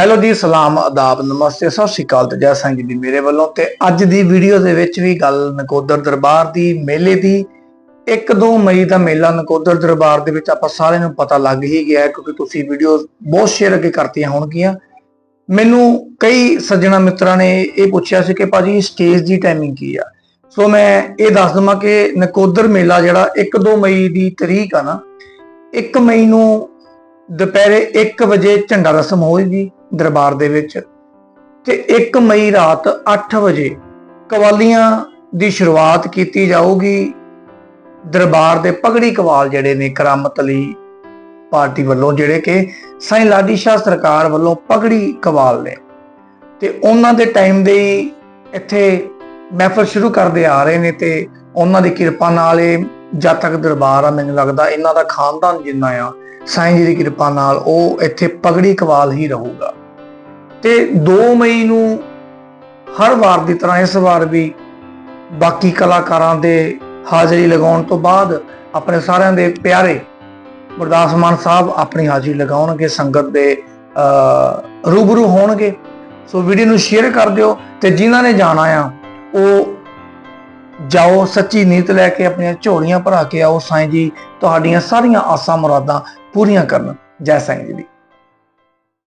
Hello ਜੀ, ਸਲਾਮ ਆਦਾਬ ਨਮਸਤੇ, ਸਤਿ ਸ਼੍ਰੀ ਅਕਾਲ ਤੇ ਜੈ ਸਿੰਘ ਜੀ ਮੇਰੇ ਵੱਲੋਂ ਤੇ ਅੱਜ ਦੀ ਵੀਡੀਓ ਦੇ ਵਿੱਚ ਵੀ ਗੱਲ ਨਕੋਦਰ ਦਰਬਾਰ ਦੀ, ਮੇਲੇ ਦੀ 1-2 ਮਈ ਦਾ ਮੇਲਾ ਨਕੋਦਰ ਦਰਬਾਰ ਦੇ ਵਿੱਚ ਆਪਾਂ ਸਾਰਿਆਂ ਨੂੰ ਪਤਾ ਲੱਗ ਹੀ ਗਿਆ ਕਿਉਂਕਿ ਤੁਸੀਂ ਵੀਡੀਓ ਬਹੁਤ ਸ਼ੇਅਰ ਅੱਗੇ ਕਰਤੀਆਂ ਹੋਣਗੀਆਂ। ਮੈਨੂੰ ਕਈ ਸੱਜਣਾ ਮਿੱਤਰਾਂ ਨੇ ਇਹ ਪੁੱਛਿਆ ਸੀ ਕਿ ਭਾਜੀ ਸਟੇਜ ਦੀ ਟਾਈਮਿੰਗ ਕੀ ਆ? ਸੋ ਮੈਂ ਇਹ ਦੱਸ ਦਵਾਂ ਕਿ ਨਕੋਦਰ ਮੇਲਾ ਜਿਹੜਾ 1-2 ਮਈ ਦੀ ਤਰੀਕ ਆ ਨਾ 1 ਮਈ ਨੂੰ ਦੁਪਹਿਰੇ 1 ਵਜੇ ਝੰਡਾ ਰਸਮ ਹੋਏਗੀ ਦਰਬਾਰ ਦੇ ਵਿੱਚ ਤੇ 1 ਮਈ ਰਾਤ 8 ਵਜੇ ਕਵਾਲੀਆਂ ਦੀ ਸ਼ੁਰੂਆਤ ਕੀਤੀ ਜਾਊਗੀ। ਦਰਬਾਰ ਦੇ ਪਗੜੀ ਕਵਾਲ ਜਿਹੜੇ ਨੇ ਕਰਾਮਤ ਅਲੀ ਪਾਰਟੀ ਵੱਲੋਂ ਜਿਹੜੇ ਕਿ ਸਾਈਂ ਲਾਡੀ ਸ਼ਾਹ ਸਰਕਾਰ ਵੱਲੋਂ ਪਗੜੀ ਕਵਾਲ ਨੇ। ਤੇ ਉਹਨਾਂ ਦੇ ਟਾਈਮ ਦੇ ਹੀ ਇੱਥੇ ਮਹਿਫਲ ਸ਼ੁਰੂ ਕਰਦੇ ਆ ਰਹੇ ਨੇ ਤੇ ਉਹਨਾਂ ਦੀ ਕਿਰਪਾ ਨਾਲ ਇਹ ਜਦ ਤੱਕ ਦਰਬਾਰ ਆ, ਮੈਨੂੰ ਲੱਗਦਾ ਇਹਨਾਂ ਦਾ ਖਾਨਦਾਨ ਜਿੰਨਾ ਆ ਸਾਈਂ ਜੀ ਦੀ ਕਿਰਪਾ ਨਾਲ ਉਹ ਇੱਥੇ ਪਗੜੀ ਕਵਾਲ ਹੀ ਰਹੂਗਾ। ਤੇ 2 ਮਈ ਨੂੰ ਹਰ ਵਾਰ ਦੀ ਤਰ੍ਹਾਂ ਇਸ ਵਾਰ ਵੀ ਬਾਕੀ ਕਲਾਕਾਰਾਂ ਦੇ ਹਾਜ਼ਰੀ ਲਗਾਉਣ ਤੋਂ ਬਾਅਦ ਆਪਣੇ ਸਾਰਿਆਂ ਦੇ ਪਿਆਰੇ ਗੁਰਦਾਸ ਮਾਨ ਸਾਹਿਬ ਆਪਣੀ ਹਾਜ਼ਰੀ ਲਗਾਉਣਗੇ ਸੰਗਤ ਦੇ ਅਹ, ਰੂਬਰੂ ਹੋਣਗੇ। ਸੋ ਵੀਡੀਓ ਨੂੰ ਸ਼ੇਅਰ ਕਰ ਦਿਓ ਤੇ ਜਿਨ੍ਹਾਂ ਨੇ ਜਾਣਾ ਆ ਉਹ ਜਾਓ ਸੱਚੀ ਨੀਤ ਲੈ ਕੇ ਆਪਣੀਆਂ ਝੋਲੀਆਂ ਭਰਾ ਕੇ ਆਓ। ਸਾਈਂ ਜੀ ਤੁਹਾਡੀਆਂ ਸਾਰੀਆਂ ਆਸਾਂ ਮੁਰਾਦਾਂ ਪੂਰੀਆਂ ਕਰਨ ਜੈ ਸਾਈਂ ਜੀ ਦੀ।